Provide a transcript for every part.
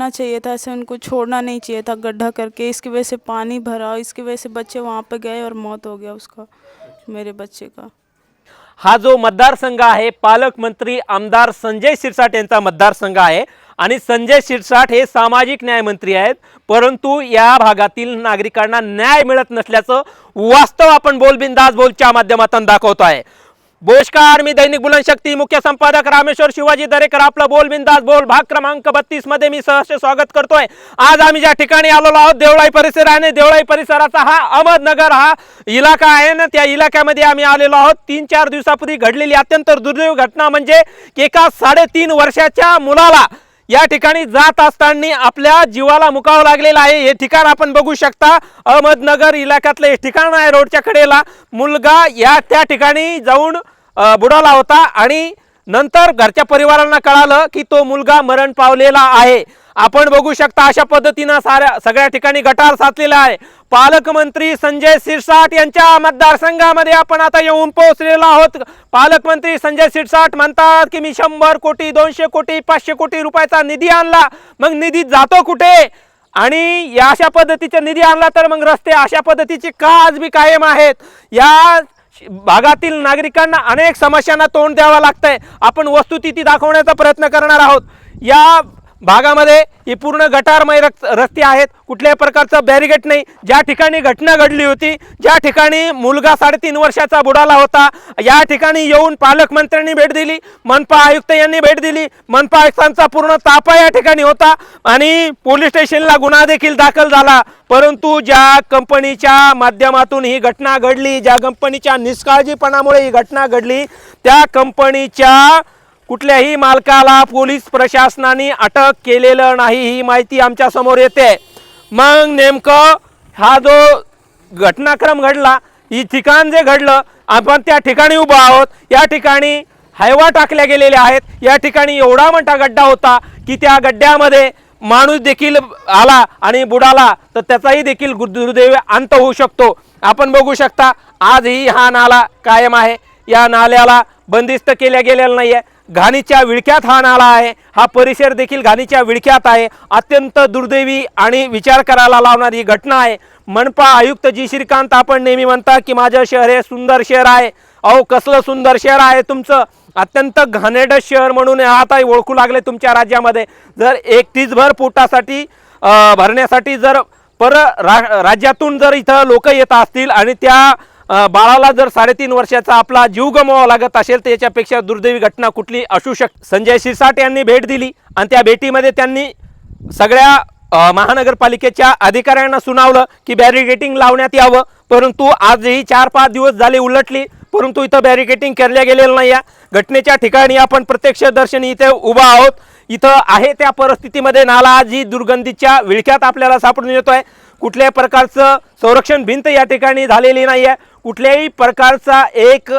करना चाहिए था ऐसे उनको छोड़ना नहीं चाहिए था गड्ढा करके। इसकी वजह से पानी भरा इसकी वजह से बच्चे वहाँ पे गए और मौत हो गया उसका मेरे बच्चे का। हा जो मतदारसंघ आहे पालकमंत्री आमदार संजय शिरसाट यांचा मतदारसंघ आहे आणि संजय शिरसाट हे सामाजिक न्याय मंत्री आहेत परंतु या भागातील नागरिकांना न्याय मिळत नसल्याचं वास्तव आपण बोलबिंदास बोलच्या माध्यमातून दाखवतो आहे बोशकार मी दैनिक बुलनशक्ती मुख्य संपादक रामेश्वर शिवाजी दरेकर आपलं बोल बिंदास बोल भाग क्रमांक बत्तीसमध्ये मी सहर्ष स्वागत करतोय. आज आम्ही ज्या ठिकाणी आलेलो आहोत देवळाई परिसर आणि देवळाई परिसराचा हा अहमदनगर हा इलाका आहे ना त्या इलाक्यामध्ये आम्ही आलेलो आहोत. तीन चार दिवसापूर्वी घडलेली अत्यंत दुर्दैव घटना म्हणजे एका साडेतीन वर्षाच्या मुलाला या ठिकाणी जात असताना आपल्या जीवाला मुकावं लागलेलं आहे. हे ठिकाण आपण बघू शकता. अहमदनगर इलाक्यातलं हे ठिकाण आहे. रोडच्या कडेला मुलगा या त्या ठिकाणी जाऊन बुडाला होता आणि नंतर घरच्या परिवारांना कळालं की तो मुलगा मरण पावलेला आहे. आपण बघू शकता अशा पद्धतीनं साऱ्या सगळ्या ठिकाणी गटार साचलेला आहे. पालकमंत्री संजय शिरसाट यांच्या मतदारसंघामध्ये आपण आता येऊन पोहोचलेलो आहोत. पालकमंत्री संजय शिरसाट म्हणतात की मी शंभर कोटी दोनशे कोटी पाचशे कोटी रुपयाचा निधी आणला. मग निधी जातो कुठे? आणि या अशा पद्धतीचा निधी आणला तर मग रस्ते अशा पद्धतीचे का आज बी कायम आहेत? या भागातील नागरिकांना अनेक समस्यांना तोंड द्यावं लागतंय. आपण वस्तुस्थिती दाखवण्याचा प्रयत्न करणार आहोत. या भागामध्ये ही पूर्ण गटारमय रक्त रस्ते आहेत. कुठल्याही प्रकारचं बॅरिगेट नाही. ज्या ठिकाणी घटना घडली होती ज्या ठिकाणी मुलगा साडेतीन वर्षाचा बुडाला होता या ठिकाणी येऊन पालकमंत्र्यांनी भेट दिली मनपा आयुक्त यांनी भेट दिली. मनपा आयुक्तांचा पूर्ण तापा या ठिकाणी होता आणि पोलीस स्टेशनला गुन्हा देखील दाखल झाला. परंतु ज्या कंपनीच्या माध्यमातून ही घटना घडली ज्या कंपनीच्या निष्काळजीपणामुळे ही घटना घडली त्या कंपनीच्या कुठल्याही मालकाला पोलीस प्रशासनाने अटक केलेलं नाही ही माहिती आमच्यासमोर येते. मग नेमकं हा जो घटनाक्रम घडला ही ठिकाण जे घडलं आपण त्या ठिकाणी उभं आहोत. या ठिकाणी हायवा टाकल्या गेलेल्या आहेत. या ठिकाणी एवढा मोठा गड्डा होता की त्या गड्ड्यामध्ये माणूस देखील आला आणि बुडाला तर त्याचाही देखील दुर्दैव अंत होऊ शकतो. आपण बघू शकता आजही हा नाला कायम आहे. या नाल्याला बंदिस्त केल्या गेलेला नाही आहे घाणीच्या विळख्यात हा नाला आहे. हा परिसर देखील घाणीच्या विळख्यात आहे. अत्यंत दुर्दैवी आणि विचार करायला लावणारी ही घटना आहे. मनपा आयुक्त जी. श्रीकांत आपण नेहमी म्हणता की माझं शहर हे सुंदर शहर आहे. अहो कसलं सुंदर शहर आहे तुमचं? अत्यंत घाणेड शहर म्हणून आताही ओळखू लागले तुमच्या राज्यामध्ये. जर एक पोटासाठी भरण्यासाठी जर पर रा राज्यातून जर इथं लोक येत असतील आणि त्या बाळाला जर साडेतीन वर्षाचा आपला जीव गमवावा लागत असेल तर याच्यापेक्षा दुर्दैवी घटना कुठली? असू शक संजय शिरसाट यांनी भेट दिली. आणि त्या भेटीमध्ये त्यांनी सगळ्या महानगरपालिकेच्या अधिकाऱ्यांना सुनावलं की बॅरिगेटिंग लावण्यात यावं. परंतु आजही चार पाच दिवस झाले उलटली. परंतु इथं बॅरिगेटिंग केल्या गेलेलं नाही आहे घटनेच्या ठिकाणी आपण प्रत्यक्ष दर्शनी इथे उभा आहोत. इथं आहे त्या परिस्थितीमध्ये. नाला आज ही दुर्गंधीच्या विळख्यात आपल्याला सापडून येतोय. कुठल्याही प्रकारचं संरक्षण भिंत या ठिकाणी झालेली नाही आहे कुठल्याही प्रकारचा एक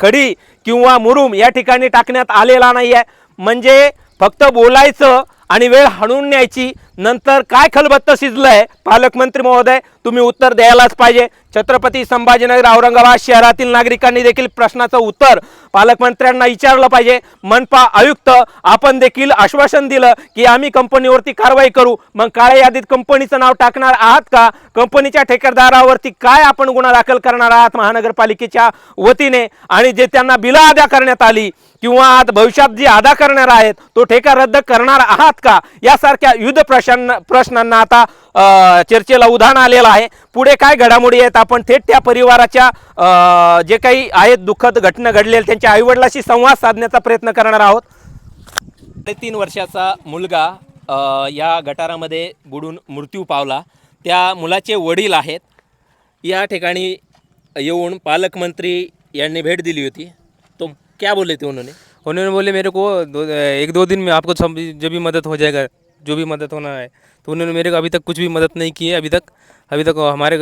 खडी किंवा मुरुम या ठिकाणी टाकण्यात आलेला नाही आहे म्हणजे फक्त बोलायचं आणि वेळ हाणून न्यायची नंतर काय खलबत्त शिजलंय? पालकमंत्री महोदय तुम्ही उत्तर द्यायलाच पाहिजे. छत्रपती संभाजीनगर औरंगाबाद शहरातील नागरिकांनी देखील प्रश्नाचं उत्तर पालकमंत्र्यांना विचारलं पाहिजे. मनपा आयुक्त आपण देखील आश्वासन दिलं की आम्ही कंपनीवरती कारवाई करू. मग काळ्या यादीत कंपनीचं नाव टाकणार आहात का? कंपनीच्या ठेकेदारावरती काय आपण गुन्हा दाखल करणार आहात महानगरपालिकेच्या वतीने? आणि जे त्यांना बिलं अदा करण्यात आली किंवा आता भविष्यात जी अदा करणार आहेत तो ठेका रद्द करणार आहात का? यासारख्या युद्ध प्रश्न प्रश्नांना आता चर्चेला उधाण आलेलं आहे. पुढे काय घडामोडी आहेत? आपण थेट त्या परिवाराच्या जे काही आहेत दुःखद घटना घडलेल्या त्यांच्या आईवडिलाशी संवाद साधण्याचा प्रयत्न करणार आहोत. तीन वर्षाचा मुलगा या गटारामध्ये बुडून मृत्यू पावला. त्या मुलाचे वडील आहेत. या ठिकाणी येऊन पालकमंत्री यांनी भेट दिली होती. तो क्या बोले थे उन्होंने? उन्होंने बोले मेरे को दो एक दो दिन में आपको सब जो भी मदद हो जाएगा जो भी मदद होना है। तो उन्होंने मेरे को अभी तक कुछ भी मदद नहीं की है अभी तक अभी तक हमारे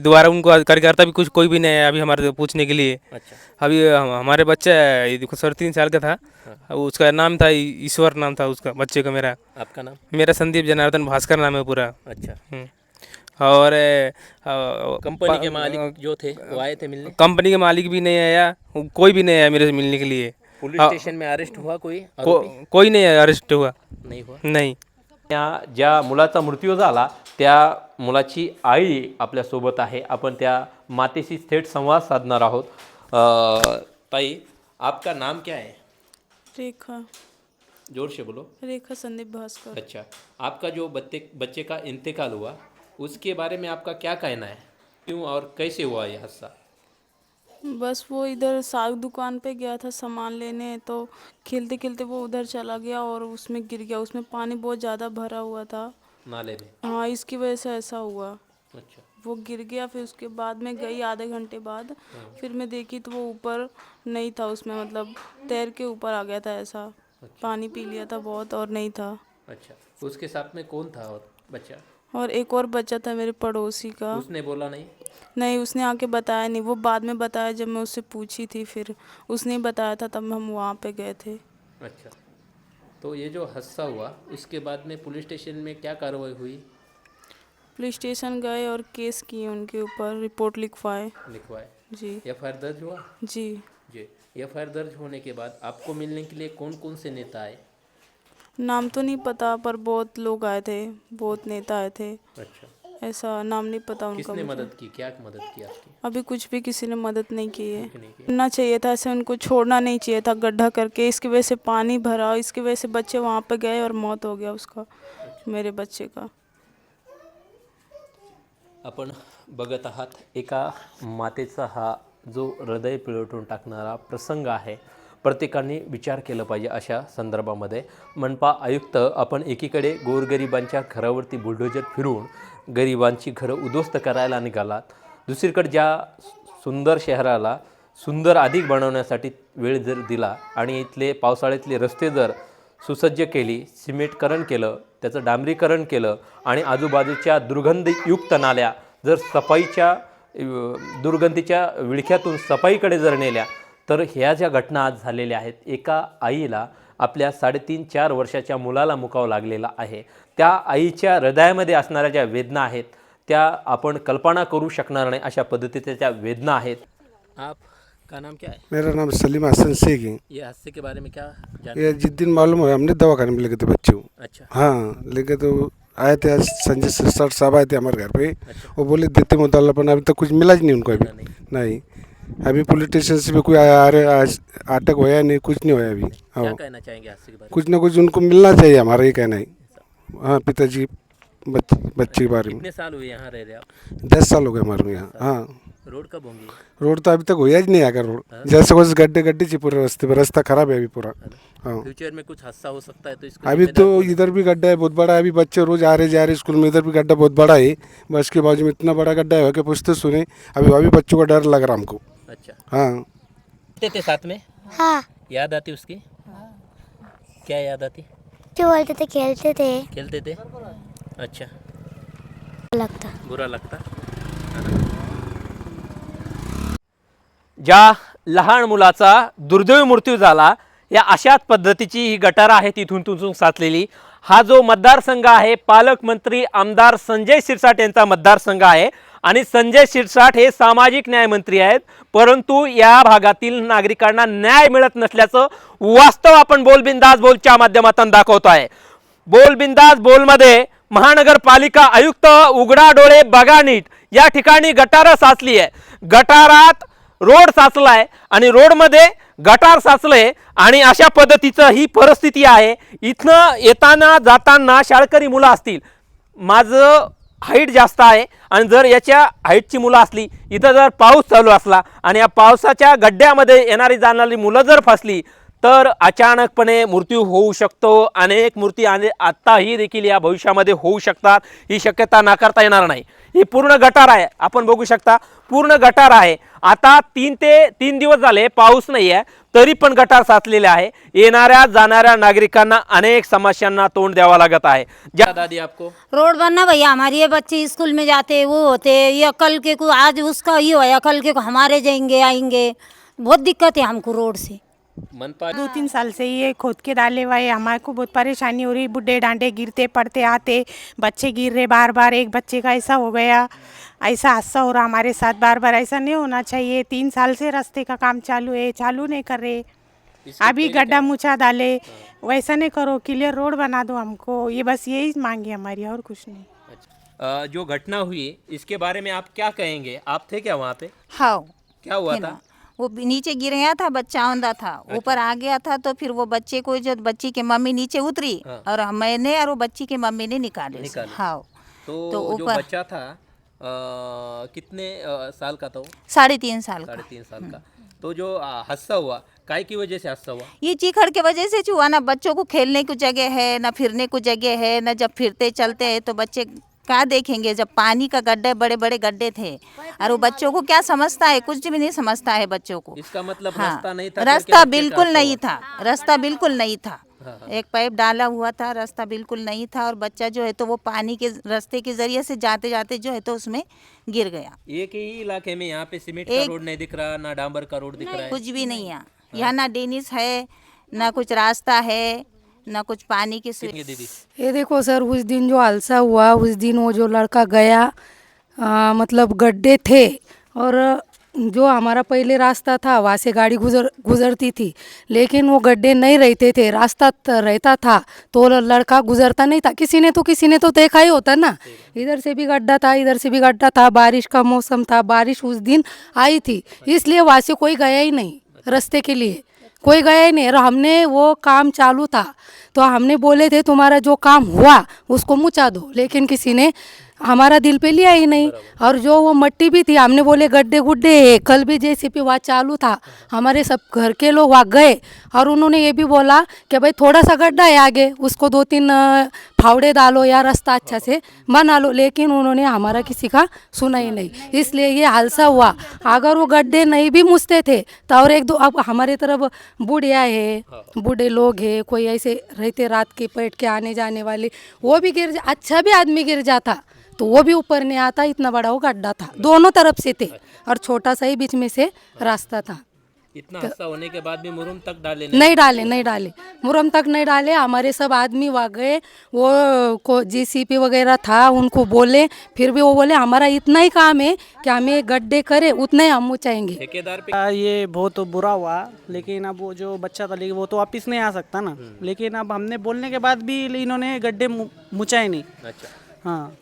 दोबारा उनको कार्यकर्ता भी कुछ कोई भी नहीं है अभी हमारे पूछने के लिए। अच्छा। अभी हमारे बच्चा है, देखो साढ़े तीन साल का था। अब उसका नाम था ईश्वर नाम था उसका बच्चे का मेरा। आपका नाम? मेरा संदीप जनार्दन भास्कर नाम है पूरा। अच्छा। हम्म। और कंपनी के मालिक जो थे वो आए थे मिलने? कंपनी के मालिक भी नहीं आया कोई भी नहीं आया मेरे से मिलने के लिए। पुलिस हाँ। स्टेशन में अरेस्ट हुआ कोई? को, कोई नहीं अरेस्ट हुआ। नहीं हुआ? नहीं। त्या ज्या मुलाचा मृत्यू झाला त्या मुलाची आई आपल्यासोबत आहे. आपण त्या मातेशी थेट संवाद साधणार आहोत. ताई आपका नाम क्या है? रेखा. जोर से बोलो. रेखा संदीप भास्कर. अच्छा. आपका जो बच्चे बच्चे का इंतकाल हुआ उसके बारे में आपका क्या कहना है? क्यों और कैसे हुआ ये हादसा? बस वो इधर साग दुकान पे गया था सामान लेने तो खेलते खेलते वो उधर चला गया और उसमें गिर गया। उसमें पानी बहुत ज़्यादा भरा हुआ था। नाले में? हाँ इसकी वजह से ऐसा हुआ। अच्छा। वो गिर गया फिर उसके बाद में गई आधे घंटे बाद। फिर मैं देखी तो वो ऊपर नहीं था उसमें मतलब तैर के ऊपर आ गया था ऐसा। अच्छा। पानी पी लिया था बहुत और नहीं था। अच्छा। उसके साथ में कौन था और बच्चा? और एक और बच्चा था मेरे पड़ोसी का। उसने बोला नहीं? नहीं उसने आके बताया नहीं। वो बाद में बताया जब मैं उससे पूछी थी फिर। उसने बताया था तब हम वहाँ पे गए थे। अच्छा। तो ये जो हादसा हुआ उसके बाद में पुलिस स्टेशन में क्या कार्रवाई हुई? पुलिस स्टेशन गए और केस किए उनके ऊपर रिपोर्ट लिखवाए। लिखवाए। जी। एफ़ दर्ज हुआ? जी। जी। एफ़ दर्ज होने के बाद आपको मिलने के लिए कौन कौन से नेता आए? नाम तो नहीं पता पर बहुत लोग आए थे बहुत नेता आए थे। अच्छा। ऐसा नाम नहीं पता उनका किसने। मदद की? क्या मदद की आपकी? अभी कुछ भी किसी ने मदद नहीं की है। करना चाहिए था ऐसे उनको छोड़ना नहीं चाहिए था गड्ढा करके इसकी वजह से पानी भरा इसकी वजह से बच्चे वहाँ पे गए और मौत हो गया उसका मेरे बच्चे का। आपण बघत आहात एका मातेचा हा जो हृदय पिळवटून टाकणारा प्रसंग आहे. प्रत्येकाने विचार केला पाहिजे अशा संदर्भामध्ये. मनपा आयुक्त आपण एकीकडे गोरगरिबांच्या घरावरती बुलडोजर फिरून गरिबांची घरं उद्ध्वस्त करायला निघालात. दुसरीकडे ज्या सुंदर शहराला सुंदर अधिक बनवण्यासाठी वेळ जर दिला आणि इथले पावसाळ्यातले रस्ते जर सुसज्ज केली सिमेंटकरण केलं त्याचं डांबरीकरण केलं आणि आजूबाजूच्या दुर्गंधयुक्त नाल्या जर सफाईच्या दुर्गंधीच्या विळख्यातून सफाईकडे जर नेल्या तर ह्या ज्या घटना आज झालेल्या आहेत एका आईला आपल्या साडेतीन चार वर्षाच्या मुलाला मुकावं लागलेला आहे. त्या आईच्या हृदयामध्ये असणाऱ्या ज्या वेदना आहेत त्या आपण कल्पना करू शकणार नाही अशा पद्धतीच्या त्या वेदना आहेत. आप का नाम क्या है? मेरा नाम सलीम हसन शेख है। ये हादसे के बारे में क्या जान ये जिस दिन मालूम हुआ हमने दवा खाने में लेके थे बच्चे। को अच्छा। हाँ लेके तो आए थे आज संजय सर साहब आए थे हमारे घर पे। वो बोले देते मुताला पर अभी तक कुछ मिला ही नहीं उनको अभी। नहीं। अभी पुलिस स्टेशन से भी कोई अटक होया नहीं कुछ नहीं होया अभी। क्या हाँ। कहना चाहेंगे हादसे के बारे कुछ ना कुछ उनको मिलना चाहिए हमारा ये कहना है। हाँ पिताजी बच्चे बच्चे के बारे में। कितने साल हुए यहाँ रह रहे आप? दस साल हो गए हमारे यहाँ। हाँ। रोड कब होंगी? रोड तो अभी तक होया ही नहीं आकर रोड। जैसे कुछ गड्ढे गड्ढे ची पूरे रास्ते पे रास्ता खराब है अभी पूरा। हाँ। फ्यूचर में कुछ हादसा हो सकता है तो इसको अभी तो इधर भी गड्ढा है बहुत बड़ा है। अभी बच्चे रोज आ रहे जा रहे स्कूल में इधर भी गड्ढा बहुत बड़ा है। बस के बाजू में इतना बड़ा गड्ढा है कि पूछते सुने। अभी अभी बच्चों का डर लग रहा हमको। अच्छा. हाँ। थे थे साथ में? हाँ। याद आती उसकी? क्या याद आती? जो बोलते थे खेलते थे। खेलते थे? अच्छा। लगता। बुरा लगता। ज्या लहान मुलाचा दुर्दैवी मृत्यू झाला या अशाच पद्धतीची ही गटार आहे तिथून तिथून साचलेली. हा जो मतदारसंघ आहे पालकमंत्री आमदार संजय शिरसाट यांचा मतदारसंघ आहे. आणि संजय शिरसाट हे सामाजिक न्यायमंत्री आहेत परंतु या भागातील नागरिकांना न्याय मिळत नसल्याचं वास्तव आपण बोलबिंदाज बोलच्या माध्यमातून दाखवतो आहे बोलबिंदाज बोलमध्ये महानगरपालिका आयुक्त उघडा डोळे बघा नीट. या ठिकाणी गटारं साचली आहे गटारात रोड साचलाय आणि रोडमध्ये गटार साचलंय आणि अशा पद्धतीचं ही परिस्थिती आहे. इथनं येताना जाताना शाळकरी मुलं असतील. माझं हाईट जास्त आहे आणि जर याच्या हाईटची मुलं असली इथं जर पाऊस चालू असला आणि या पावसाच्या गड्ड्यामध्ये येणारी जाणारी मुलं जर फसली तर अचानकपणे मृत्यू होऊ शकतो. अनेक मृत्यू आणि आत्ताही देखील या भविष्यामध्ये होऊ शकतात. ही शक्यता नाकारता येणार नाही. ही पूर्ण गटार आहे. आपण बघू शकता पूर्ण गटार आहे. आता तीन ते तीन दिवस झाले पाऊस नाही आहे तरी पण गटार साचलेले आहे. येणाऱ्या जाणाऱ्या नागरिकांना अनेक समस्यांना तोंड द्यावा लागत आहे. दादी आपको. रोड बनना भैया हमारे ये बच्चे स्कूल में जाते वो होते ये कल के को आज उसका ये होया कल के को हमारे जाएंगे आएंगे। बहुत दिक्कत है हमको रोड से। मनपा दो तीन साल से ये खोद के डाले हुए हैं। हमारे को बहुत परेशानी हो रही बुढ़े डांडे गिरते पड़ते आते बच्चे गिर रहे बार बार। एक बच्चे का ऐसा हो गया ऐसा हादसा हो रहा हमारे साथ बार बार। ऐसा नहीं होना चाहिए। तीन साल से रास्ते का काम चालू है चालू नहीं कर रहे। अभी गड्ढा मुछा डाले। वैसा नहीं करो क्लियर रोड बना दो हमको। ये बस यही मांगी हमारी और कुछ नहीं। अ, जो घटना हुई इसके बारे में आप क्या कहेंगे? आप थे क्या वहाँ पे? हाँ। क्या हुआ था? ना। वो नीचे गिर गया था बच्चा औंधा था। ऊपर आ गया था तो फिर वो बच्चे को जब बच्ची की मम्मी नीचे उतरी हाँ। और मैंने और वो बच्ची की मम्मी ने निकाले हाँ। तो, तो जो ऊपर- बच्चा था अ, कितने अ, साल का था वो? साढ़े तीन साल साढ़े तीन साल का। तो जो हादसा हुआ काय की वजह से हादसा हुआ? ये चीखड़ के वजह से हुआ ना बच्चों को खेलने की जगह है ना फिरने को जगह है ना जब फिरते चलते हैं तो बच्चे क्या देखेंगे? जब पानी का गड्ढे बड़े बड़े गड्ढे थे। और वो बच्चों को क्या समझता है? कुछ भी नहीं समझता है बच्चों को। इसका मतलब हाँ। रास्ता नहीं था रास्ता बिल्कुल नहीं था। रास्ता बिल्कुल नहीं था। हाँ, हाँ। एक पाइप डाला हुआ था रास्ता बिल्कुल नहीं था और बच्चा जो है तो वो पानी के रास्ते के ज़रिए से जाते जाते जो है तो उसमें गिर गया। एक ही इलाके में यहाँ पे सीमेंट का रोड नहीं दिख रहा ना डांबर का रोड दिख रहा है। कुछ भी नहीं है। यहाँ ना डेनिस है ना कुछ रास्ता है। ना कुछ पानी की सुविधा ये दीदी? ये देखो सर उस दिन जो हादसा हुआ उस दिन वो जो लड़का गया आ, मतलब गड्ढे थे और जो हमारा पहले रास्ता था वहाँ से गाड़ी गुजर गुजरती थी लेकिन वो गड्ढे नहीं रहते थे रास्ता रहता था तो लड़का गुजरता नहीं था। किसी ने तो किसी ने तो देखा ही होता ना। इधर से भी गड्ढा था इधर से भी गड्ढा था बारिश का मौसम था बारिश उस दिन आई थी इसलिए वहाँ से कोई गया ही नहीं रास्ते के लिए। कोई गया ही नहीं। और हमने वो काम चालू था। तो हमने बोले थे तुम्हारा जो काम हुआ उसको मुचा दो। लेकिन किसी ने हमारा दिल पे लिया ही नहीं। और जो वो मट्टी भी थी हमने बोले गड्ढे गुड्ढे है कल भी जेसीपी वहाँ चालू था। हमारे सब घर के लोग वहाँ गए और उन्होंने ये भी बोला कि भाई थोड़ा सा गड्ढा है आगे उसको दो तीन फावड़े डालो या रास्ता अच्छा से बना लो। लेकिन उन्होंने हमारा किसी का सुना ही नहीं। इसलिए ये हादसा हुआ। अगर वो गड्ढे नहीं भी मुझते थे तो और एक दो अब हमारे तरफ़ बुढ़िया है बूढ़े लोग है कोई ऐसे रहते रात के बैठ के आने जाने वाले वो भी गिर अच्छा भी आदमी गिर जाता। तो वो भी ऊपर नहीं आता इतना बड़ा वो गड्ढा था। दोनों तरफ़ से थे और छोटा सा ही बीच में से रास्ता था। इतना हादसा होने के बाद भी मुरुम तक डाले नहीं? नहीं डाले नहीं डाले। मुरम तक नहीं डाले हमारे सब आदमी वहाँ गए वो को जीसीपी वगैरह था उनको बोले फिर भी वो बोले हमारा इतना ही काम है कि हमें गड्ढे करे उतना ही हम ऊंचाएँगे। ठेकेदार ये बहुत बुरा हुआ लेकिन अब वो जो बच्चा था लेकिन वो तो वापिस नहीं आ सकता ना। लेकिन अब हमने बोलने के बाद भी इन्होंने गड्ढे मुचाए नाही। अच्छा। हाँ।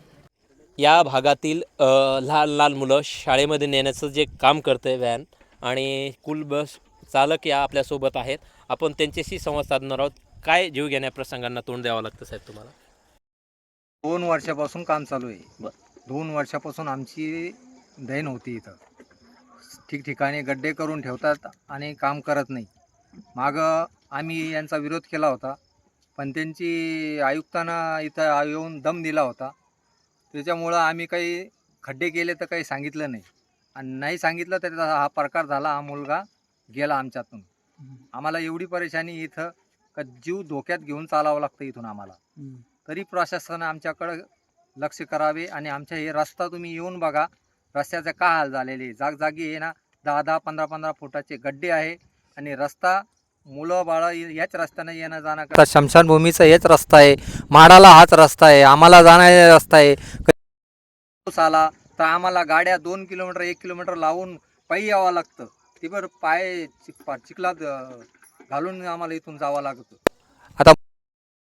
या भागातील लहान लहान मुलं शाळेमध्ये नेण्याचं जे काम करते व्हॅन आणि स्कूल बस चालक या आपल्यासोबत आहेत. आपण त्यांच्याशी संवाद साधणार आहोत. काय जीव घेण्या प्रसंगांना तोंड द्यावं लागतं साहेब तुम्हाला? दोन वर्षापासून काम चालू आहे. दोन वर्षापासून आमची दैन होती इथं. ठिकठिकाणी गड्डे करून ठेवतात आणि काम करत नाही. मागं आम्ही यांचा विरोध केला होता पण त्यांची आयुक्तानं इथं येऊन दम दिला होता. त्याच्यामुळं आम्ही काही खड्डे केले तर काही सांगितलं नाही. आणि नाही सांगितलं तर त्याचा हा प्रकार झाला हा मुलगा गेला आमच्यातून. आम्हाला एवढी परेशानी इथं का जीव धोक्यात घेऊन चालावं लागतं इथून आम्हाला. तरी प्रशासनानं आमच्याकडं लक्ष करावे आणि आमच्या हे रस्ता तुम्ही येऊन बघा. रस्त्याचे काय हाल झालेले. जागजागी आहे ना दहा दहा पंधरा पंधरा फुटाचे गड्डे आहे. आणि रस्ता मुलं बाळं याच रस्त्यानं येणं जाणं आता स्मशानभूमीचा हेच रस्ता आहे. माडाला हाच रस्ता आहे. आम्हाला जाण्याचा रस्ता आहे. पाऊस आला तर आम्हाला गाड्या दोन किलोमीटर एक किलोमीटर लावून पायी यावं लागतं. ते बरं पाय चिक चिखलात अं, घालून आम्हाला इथून जावं लागतं. आता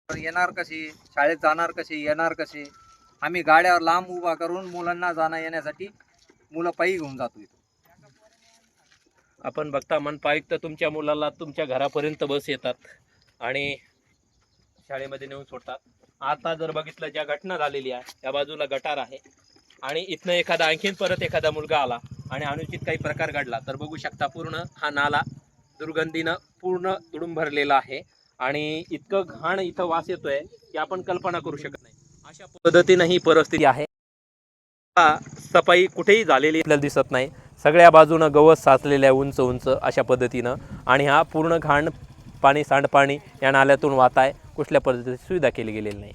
तर येणार कसे शाळेत जाणार कसे येणार कसे आम्ही गाड्यावर लांब उभा करून मुलांना जाणं येण्यासाठी मुलं पायी घेऊन जातो इथं आपण बघता मनपायुक्त तुमच्या मुलाला तुमच्या घरापर्यंत बस येतात आणि शाळेमध्ये नेऊन सोडतात. आता जर बघितलं ज्या घटना झालेली आहे त्या बाजूला गटार आहे आणि इथनं एखादा आणखीन परत एखादा मुलगा आला आणि अनुचित काही प्रकार घडला तर बघू शकता पूर्ण हा नाला दुर्गंधीनं पूर्ण तुडून भरलेला आहे आणि इतकं घाण इथं वास येतोय की आपण कल्पना करू शकत नाही. अशा पद्धतीनं ही परिस्थिती आहे. हा सफाई कुठेही झालेली आपल्याला दिसत नाही. सगळ्या बाजूनं गवत साचलेलं आहे उंच उंच अशा पद्धतीनं. आणि हा पूर्ण घाण पाणी सांडपाणी या नाल्यातून वाहत आहे. कुठल्या पद्धतीची सुविधा केली गेलेली नाही.